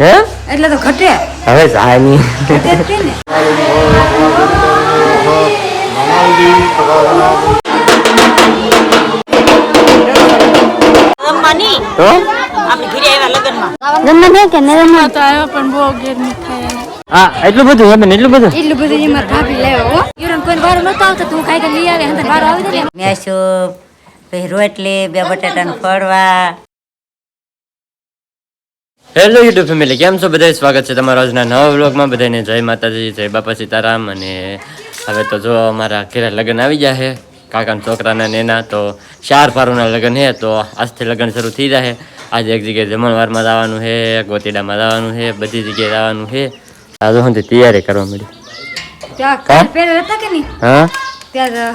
હે? એટલે તો ઘટે. હવે જાય નહીં ઘટે ને. તો આપણે ઘરે આવ્યા લગ્નમાં. ગમે ને કે નરમ તો આવ્યો પણ બહુ ગેર મીઠાઈ હા એટલું બધું હે બેન એટલું બધું? એટલું બધું એમાં ભાભી લેવો હો. ઈવન કોઈ વારો નતો આવતો તું ખાઈ કે લઈ આવે હંતર વારો આવી દે મેસૂપ પછી રોટલી બે બટાટાનું ફળવા હેલો યુટ્યુબ ફેમિલી કેમ છો? બધા સ્વાગત છે તમારા આજના નવા વ્લોગમાં બધાને જય માતાજી જય બાપા સીતારામ. અને હવે તો જો અમારા ઘરે લગ્ન આવી ગયા છે. કાકાના છોકરાના ને એના તો ચાર પારોના લગ્ન છે તો આજથી લગ્ન શરૂ થઈ જાય આજે એક જગ્યાએ જમણવારમાં જવાનું છે ગોતીડામાં જવાનું છે બધી જગ્યાએ જવાનું છે. આજે હું તૈયારી કરવા મળી. હા?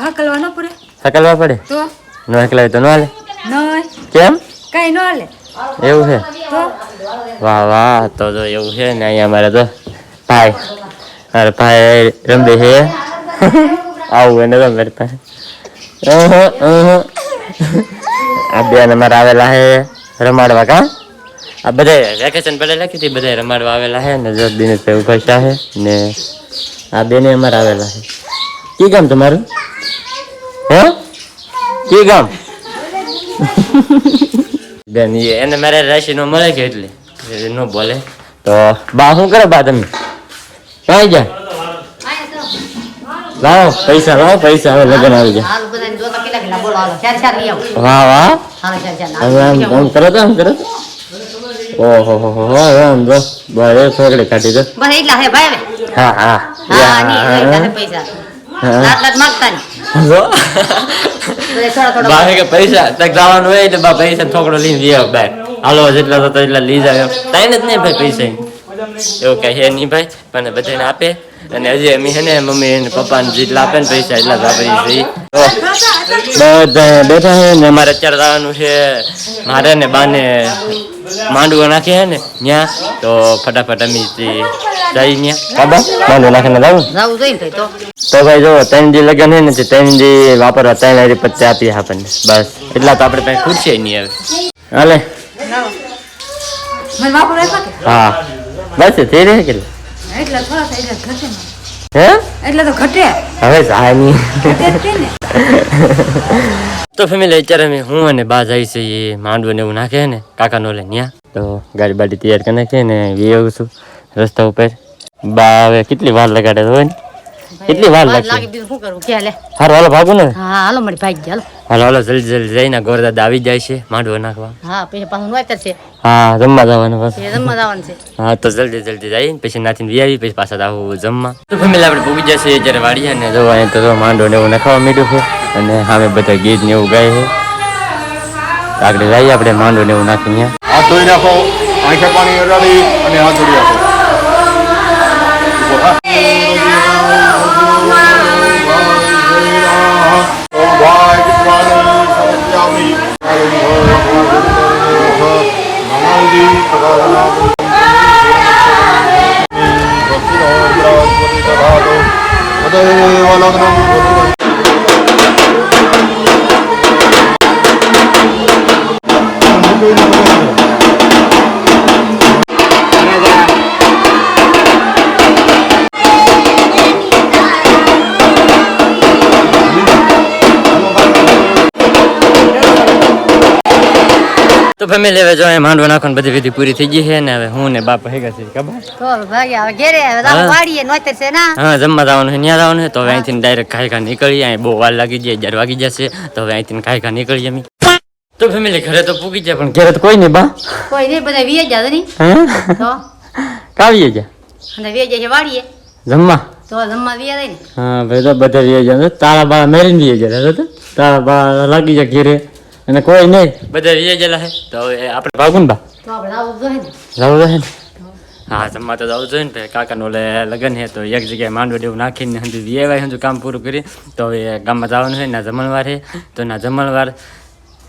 હકલવા પડે. સકલવા પડે? તો? ન એકલા તો ન હાલે. કેમ? કઈ ન હાલે. એવું છે? તો વાહ વાહ તો જો એવું છે ને અહીંયા અમારે તો ભાઈ મારે ભાઈ રમે છે. આવું એને રમે પાસે અહં, અહં. આ બેન અમારે આવેલા છે રમાડવા કા? આ બધા વેકેશન પડે લખી હતી બધા રમાડવા આવેલા છે ને જો દિનેશભાઈ ઊભા છે ને આ બેને અમારે આવેલા છે. કી ગામ તમારું? હે? કી ગામ? બેન એને મારે રાશિ નો મળે કે એટલે? નો બોલે. તો બા શું કરે બા તમે? ક્યાં જા લાવો પૈસા લાવો પૈસા હવે લગન આવી જાય વાહ વાહ. આમ કરો તો આમ કરો તો. ઓહો હો હો હો આમ જો. બસ છોકરી કાઢી દો. બસ એટલા હે ભાઈ હા હા. હા પૈસા લાખ માગતા કે પૈસા તક જવાનું હોય એટલે બા પૈસા થોકડો લઈને લઈ આવ બાર હાલો જેટલા થતો એટલા લઈ જાય તાઈને જ નહીં ભાઈ પૈસા એવું કઈ હે નહીં ભાઈ પણ બધાને આપે. અને હજી અમે હે ને મમ્મી ને પપ્પાને જેટલા આપે ને પૈસા એટલા જ બધા બેઠા છે ને અમારે અત્યારે જવાનું છે. મારે ને બાને માંડવો નાખે છે ને ત્યાં તો ફટાફટ અમે ત્યાં નાખીને જવું ને તો તો ભાઈ જો ત્રણ દી લગન હે ને તે ત્રણ દી વાપરવા ત્રણ હારી પચાસ આપી આપણને બસ એટલા તો આપણે પાસે ખુરશી નહીં આવે હાલે મને વાપર આપ્યા કે હા બસ થઈ રહે કે એટલે થોડા ઘટે હે એટલે તો ઘટે હવે જાય નહીં ઘટે ને તો ફેમિલી અત્યારે અમે હું અને બા જાય છે એ માંડવું ને એવું નાખે ને કાકાનો લે ન્યા તો ગાડી બાડી તૈયાર કરી નાખીએ ને વી આવું છું રસ્તા ઉપર બા હવે કેટલી વાર લગાડે તો હોય ને? કેટલી વાર લાગે? બીજું શું કરું? ક્યાં લે? હારું હાલો ભાગું ને. હા હાલો મારી ભાગી ગયા હાલો. હાલો હાલો જલ્દી જલ્દી જઈને ગોરદાદા આવી જાય છે માંડવો નાખવા. હા પછી પાછું વાતર છે. હા જમવા જવાનું બસ. જમવા જવાનું છે. હા તો જલ્દી જલ્દી જઈને પછી નાથી વી આવી પછી પાછા આવું જમવા. તો ફેમિલી આપણે ભૂગી જશે જ્યારે વાડીએ ને જો અહીં તો માંડવો ને એવું નખાવા મીઠું છે અને સામે બધા ગીત ને એવું ગાય છે. આગળ જઈએ આપણે માંડવો ને એવું નાખીને હાથ ધોઈ નાખો આંખે પાણી અડાડી અને હાથ ધોઈ નાખો Gracias. તો ફેમિલી હવે જો અહીં માંડવો નાખવાની બધી વિધિ પૂરી થઈ ગઈ છે ને હવે હું ને બાપ હેગા છે ખબર? તો ભાગ્યા હવે ઘેરે હવે હા. વાડીએ નોતર છે ના. હા જમવા જવાનું છે ત્યાં જવાનું છે તો હવે અહીંથી ડાયરેક્ટ ખાઈ ખા નીકળીએ અહીં બહુ વાર લાગી જાય અગિયાર વાગી જશે તો હવે અહીંથી ખાઈ ખા નીકળીએ અમે. તો ફેમિલી ઘરે તો પૂગી જાય પણ ઘરે તો કોઈ નહીં બા. કોઈ નહીં બધા વીએ જાય નહીં હે? તો? કાવીએ જા અને વીએ જાય છે વાડીએ. જમવા? તો જમવા વીએ જાય ને. હા ભાઈ તો બધા રહી જાય તારા બા મેરીને રહી જાય તો? તારા બા લાગી જાય ઘેરે. અને કોઈ નહીં. બધા રહી ગયેલા છે તો હવે આપણે ભાગું બા. તો આપણે આવું જોઈએ જવું જોઈએ ને? હા જમવા તો જવું જોઈએ ને ભાઈ. લગ્ન હે લગન છે તો એક જગ્યાએ માંડવો દેવું નાખીને હજુ વેવાય હજુ કામ પૂરું કરી. તો હવે ગામમાં જવાનું છે ના જમણવાર છે. તો ના જમણવાર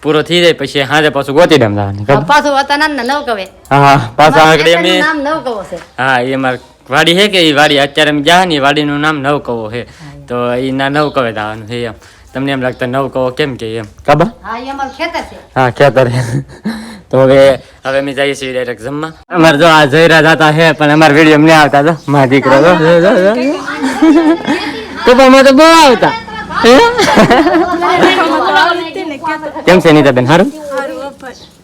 પૂરો થઈ જાય પછી હાજે પાછું ગોતી ડેમ જવાનું? પાછું વતન નવ કવે. હા હા. પાછા આગળ અમે નામ નવ કવો છે. હા એ માર વાડી છે કે એ વાડી અત્યારે અમે જા ને એ વાડીનું નામ નવ કવો છે. તો એ ના નવ કવે જવાનું છે એમ. તમને એમ લાગતા નવ કહો કેમ કે એમ. કાબા? હા ખેતર છે. હા તો હવે હવે અમે જઈએ છીએ ડાયરેક્ટ જમવા. અમારે જો આ જઈ રહ્યા હતા હે પણ અમારા વીડિયો નહીં આવતા તો મારા દીકરો જો. તો પણ અમે તો બહુ આવતા. કેમ છે નીતાબેન સારું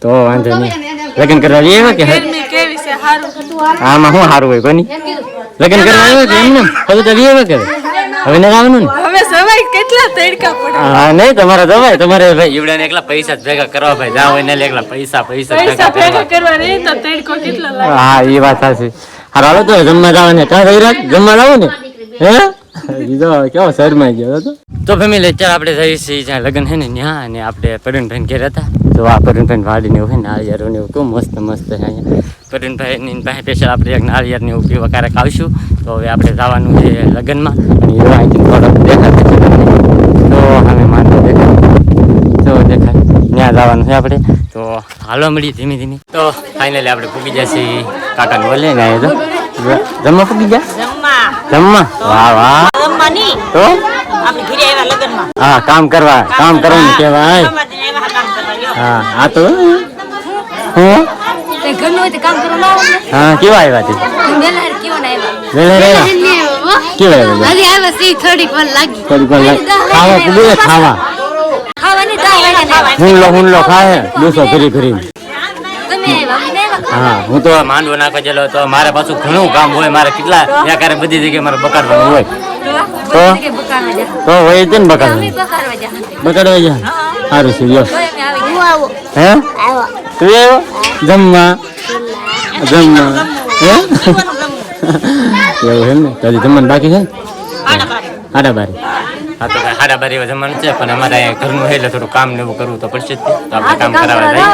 તો વાંધો નહીં. લગ્ન કરવા જઈએ એવા કે આમાં શું સારું હોય કોની? લગ્ન કરવા આવ્યો કે એમને? હવે તો લઈએ કે? હવે ને આવવાનું ને હવે સવાય કેટલા તડકા પડે હા નહીં તમારે દવાય તમારે ભાઈ ઈવડાને એકલા પૈસા જ ભેગા કરવા ભાઈ જાવ એને એકલા પૈસા પૈસા પૈસા ભેગા ભેગા કરવા. રે તો તડકો કેટલો લાગે. હા એ વાત સાચી. હારો હાલો તો જમવા જાવ ને ક્યાં ગઈ રાત જમવા જાવ ને? હે? બીજો કેવો શહેરમાં ગયો હતો. તો ફેમિલી અત્યારે આપણે જઈએ છીએ જ્યાં લગ્ન છે ને ત્યાં અને આપણે પરુણભાઈ ઘેર હતા. તો આ પરુણભાઈ વાડીને નાળિયેર ને એવું કેવું મસ્ત મસ્ત છે અહીંયા. પરુણભાઈની પાસે સ્પેશિયલ આપણે એક નાળિયેર ઉપરી વકારે પીવા તો હવે આપણે જવાનું છે લગ્નમાં અને એવા અહીંથી દેખાશે તો હવે માનતો દેખાય તો દેખાય ત્યાં જવાનું છે આપણે તો હાલો મળી ધીમે ધીમે તો ફાઇનલી આપણે પૂગી જશે કાકાને બોલે ને તો જમવા પૂગી ગયા જમવા વાહ વાહ તો હા કામ કરવા કામ કરવાનું કહેવાય હા આ તો હું ઘરનું હોય તો કામ કરવા ના હા કેવા આવ્યા તે? કેવો આવ્યા? વેલા રહ્યા કેવા આવ્યા હજી આવ્યા સી થોડીક વાર લાગી. થોડીક વાર લાગી. ખાવા ખાવા ખાવાની. હુંલો હુંલો ખાય દોસો ફરી ફરી. હા હું તો માંડવો નાખવા ચેલો તો મારે પાછું ઘણું કામ હોય મારે કેટલા ત્યાં ક્યારે બધી જગ્યાએ મારે બકાડવાનું હોય. તો? બધી જગ્યાએ બકારવા જા. તો હોય છે ને અમે બકાડવાનું બકાડવા જા સારું છે. હે? તું આવ્યો? જમવા? જમવા હે એવું એમ ને તો હજી જમવાનું બાકી છે હાડા બારી હા તો કાંઈ હાડા બારી એવા જમવાનું છે પણ અમારે અહીંયા ઘરનું છે એટલે થોડું કામ ને એવું કરવું તો પડશે જ તે. તો આપણે કામ કરાવવા જાય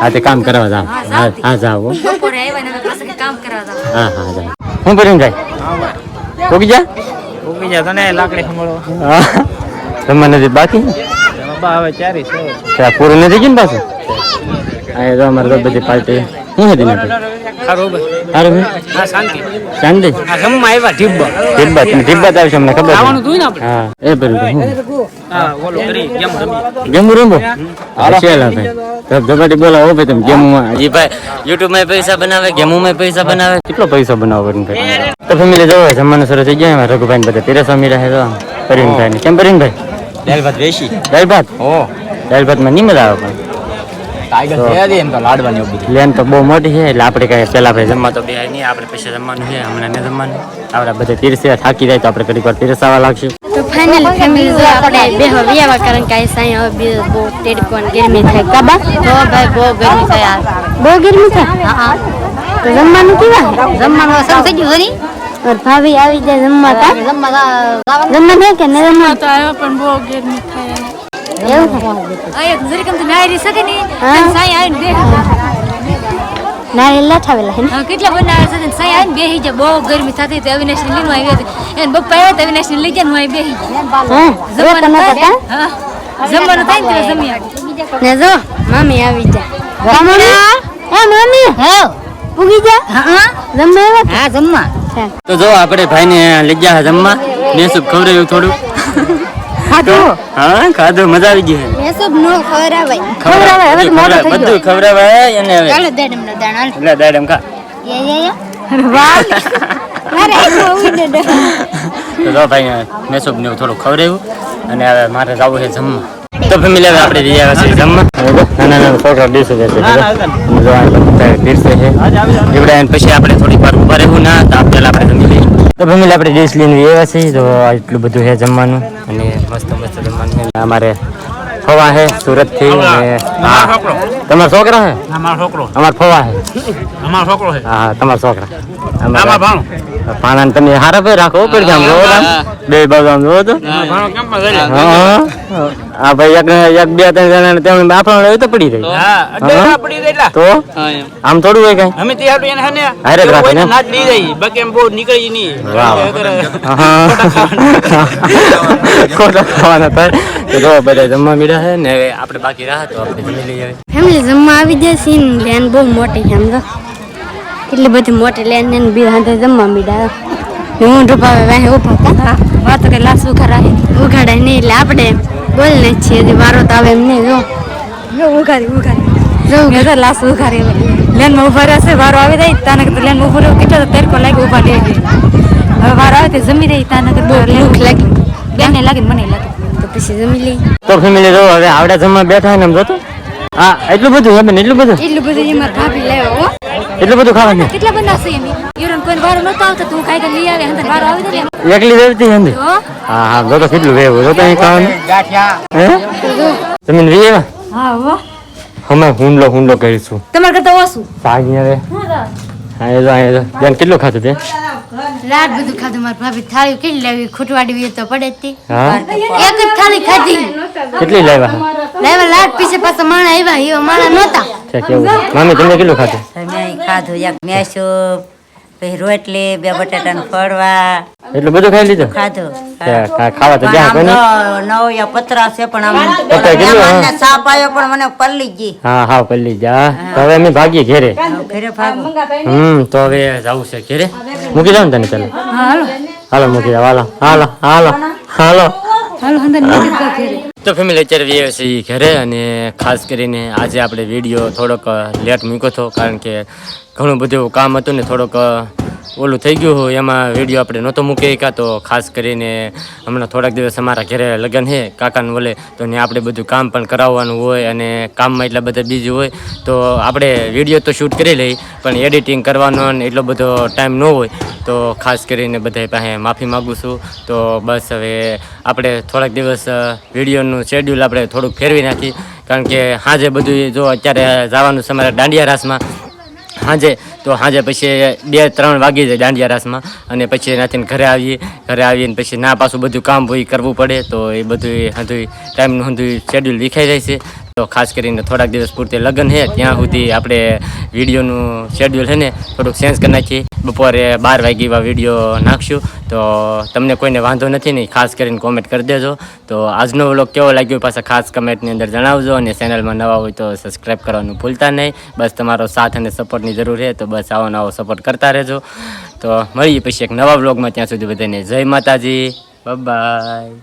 હા તે કામ કરાવવા જાવ હા હા જાવ હો. બપોરે આવ્યા ને અમે પાછા કામ કરવા જાવ. હા હા જાય હું કરીને જાય પોગી જા ઉગી જા તને લાકડી સંભાળો હા જમવાનું હજી બાકી બા હવે ચારી છે ત્યાં પૂરું નથી ગયું ને પાછું આ તો અમારે તો બધી પાર્ટી શું હતી ને સારું સારું છે? હા શાંતિ. શાંતિ જમવા આવ્યા ઢીબ્બા. તિબ્બત ને તિબ્બત આવશે અમને ખબર આવવાનું છે. ને આપણે. હા. એ ભર્યું હા? ઓલો કરી કેમ રમી. ગેમ રમો? શેલા ભાઈ? તો જગાડી બોલાવો ભાઈ તમે ગેમમાં. જી ભાઈ યુટ્યુબમાં પૈસા બનાવે ગેમોમાં પૈસા બનાવે. કેટલો પૈસા બનાવો ભાઈ? તો ફેમિલી જવો જમવાનું શરૂ થઈ ગયા રઘુભાઈ બધા તેરે મીરા છે તો. પરિણભાઈ કેમ પરિણભાઈ? દાલ ભાત વેશી દાળ ભાત? ઓ દાળ ભાતમાં નહીં મજા આવે પણ. ટાઈગર છે એમ તો લાડવાની બહુ મોટી છે એટલે આપણે કઈ પેલા ભાઈ જમવા તો બે નહીં આપણે પૈસા જમવાનું છે હમણાં ને જમવાનું. આપણે બધા પીરસ્યા થાકી જાય તો આપણે ઘડીક વાર પીરસાવા લાગશું. તો ફાઇનલ ફેમિલી જો આપણે બે હવિયાવા કારણ કે સાંઈ હવે બે બહુ તેડકો ગરમી થાય. કાબા? તો ભાઈ બહુ ગરમી થાય આ. બહુ ગરમી થાય? હા તો જમવાનું કેવા? જમવાનું શરૂ થઈ ગયું આવી જાય જમવા કા જમવા જમવા કે ન જમવા? તો આવ્યા પણ બહુ ગરમી થાય બેહી. નારિયેલ લઠાવેલા હે કેટલા બનાવે છે ને આવીને બેહી જાય. બહુ ગરમી થતી હતી અવિનાશ ને લઈને આવી હતી. એને પપ્પા આવ્યા તો અવિનાશ ને લઈ ગયા હું? જમવાનું થાય ને? આવી. જો. મમ્મી હે પૂગી જમવા હા જમવા. તો જો આપણે ભાઈને લઈ ગયા જમવા. ને શું ખવડાવ્યું થોડું ખાધું? હા ખાધો. મજા આવી ગઈ સબ નો ખવરાવાય હવે મોટું બધું ખવડાવાય અને હવે ચાલો દેડમ નો દાણ હાલ. એટલે દાડમ ખા. યે યે યે. વાહ. અરે ઉઈ દે. તો જો ભાઈ મેસુબ ને એવું થોડું ખવડાવ્યું અને હવે મારે જવું છે જમવા. તો ફેમિલી હવે આપણે જઈ આવ્યા છીએ જમવા. નાના નાના છોકરા ડીશ છે જો આ બધા ડીશ છે. એવડા પછી આપણે થોડીક વાર ઊભા રહેવું ના તો આપણે આપણે જમી લઈએ. તો ફેમિલી આપણે ડીશ લઈને આવ્યા છીએ. તો એટલું બધું છે જમવાનું અને મસ્ત મસ્ત જમવાનું અમારે ફવા છે સુરતથી તમારા છોકરા? છે? અમારો છોકરો. અમારો ફવા છે. અમારો છોકરો છે. હા તમારા છોકરા. આમાં ભાણો? પાણા તમે હારા પે રાખો પડી આમ આમ. બે. બાજુ આમ જોવો તો. હા આ ભાઈ એક એક બે ત્રણ જણા તેમને આપણને હોય તો પડી રહી હા પડી ગયેલા તો? આમ થોડું હોય કઈ? અમે તે હાટુ એને હને હારે જ રાખે ને? ના દી જાય. બાકી એમ બહુ નીકળી નહીં. વાહ. હા. ખોટા ખાવાના થાય. તો બધા જમવા મીડા છે ને આપણે બાકી રાહ તો આપણે જમી લઈએ ફેમિલી જમવા આવી જાય સીન બેન બહુ મોટી છે સમજો. એટલી બધી મોટી લેન ને બી હાથે જમવા મીડા હું રૂપાવે વાહે ઊભા વાત કે લાસ ઉખા રાખે ઉઘાડાય નહીં એટલે આપણે બોલ ને છીએ. હજી વારો તો આવે એમ નહીં જો. ઉઘાડી ઉઘાડી જો મેં તો લાસ ઉઘારી લેનમાં ઊભા રહેશે વારો આવી જાય તાને લેનમાં ઊભો રહ્યો કેટલો તડકો લાગે ઊભા રહી હવે વારો આવે તે જમી રહી તાને ભૂખ લાગી. બેને લાગે મને લાગે. તો પછી જમી લઈ તો ફેમિલી જો હવે આવડે જમવા બેઠા ને એમ જોતો? હા એટલું બધું હતું એટલું બધું? એટલું બધું એમાં ભાભી લાવ્યો હો. એટલું બધું ખાવાનું. કેટલા છે એમ? ઈવન કોઈ વારો નતો આવતો તું કાઈ લઈ આવે અંદર વારો આવી જાય એકલી વેવતી હે હા? હા હા જોતો કેટલું વેવ જો તો અહીં ખાવાનું. હે? જમીન વી હા હો. અમે હુંડલો હુંડલો કરીશું. તમારે કરતા ઓછું. ભાગી રે હા. એ આ એ જો. બેન કેટલું ખાતું તે? રાત બધું ખાધું મારા ભાભી. થાળી કેટલી લાવી? ખૂટવાડી તો પડે હા? એક જ થાળી ખાધી. કેટલી લાવ્યા? લાવ્યા લાટ પીછે પાછા માણા આવ્યા એવા માણા નહોતા. મામી તમને કેટલું ખાધું? મેં ખાધું એક મેસું પછી રોટલી બે બટાટાનું ફળવા એટલું બધું ખાઈ લીધું? ખાધું. ખાવા તો જ્યાં આમ નવ પતરા છે પણ આમ પતરા કેટલું, સાપ આવ્યો પણ મને પલ્લી ગઈ. હા હા પલ્લી જા હવે અમે ભાગીએ ઘેરે. ઘરે ભાગું. હમ તો હવે જવું છે ઘેરે. મૂકી જાવ ને તને ચાલો હાલો. હાલો મૂકી જાવ હાલો હાલો હાલો હાલો. હાલો અંદર નીકળી જાઓ ઘરે. તો ફેમિલી અત્યારે વીએ છીએ ઘરે અને ખાસ કરીને આજે આપણે વીડિયો થોડોક લેટ મૂક્યો હતો કારણ કે ઘણું બધું કામ હતું ને થોડોક ઓલું થઈ ગયું હોય, એમાં વીડિયો આપણે નહોતો મૂકી કાં તો ખાસ કરીને હમણાં થોડાક દિવસ અમારા ઘરે લગ્ન છે કાકાને બોલે તો ને આપણે બધું કામ પણ કરાવવાનું હોય અને કામમાં એટલા બધા બીજી હોય, તો આપણે વીડિયો તો શૂટ કરી લઈ, પણ એડિટિંગ કરવાનો એટલો બધો ટાઈમ ન હોય, તો ખાસ કરીને બધા પાસે માફી માગું છું. તો બસ હવે આપણે થોડાક દિવસ વિડીયોનું શેડ્યુલ આપણે થોડુંક ફેરવી નાખી, કારણ કે હાજે બધું જો અત્યારે જવાનું છે અમારા દાંડિયા રાસમાં સાંજે, તો સાંજે પછી બે, ત્રણ વાગી જાય દાંડિયા રાસમાં. અને પછી એનાથી ઘરે આવીએ, ઘરે આવીને પછી ના પાછું બધું કામ હોય કરવું પડે, તો એ બધું હંધું ટાઈમનું હંધું શેડ્યુલ વિખાઈ જાય છે. તો ખાસ કરીને થોડાક દિવસ પૂરતી લગ્ન છે, ત્યાં સુધી આપણે વિડીયોનું શેડ્યુલ છે ને, થોડુંક ચેન્જ કરી નાખીએ. બપોરે બાર વાગે એવા વીડિયો નાખશું. તો તમને કોઈને વાંધો નથી ને, ખાસ કરીને કોમેન્ટ કરી દેજો. તો આજનો વ્લોગ કેવો લાગ્યો પાછા ખાસ કમેન્ટની અંદર જણાવજો અને ચેનલમાં નવા હોય તો સબસ્ક્રાઈબ કરવાનું ભૂલતા નહીં. બસ તમારો સાથ અને સપોર્ટની જરૂર છે, તો બસ આવો નવો સપોર્ટ કરતા રહેજો. તો મળીએ પછી એક નવા વ્લોગમાં ત્યાં સુધી બધાને જય માતાજી. બાય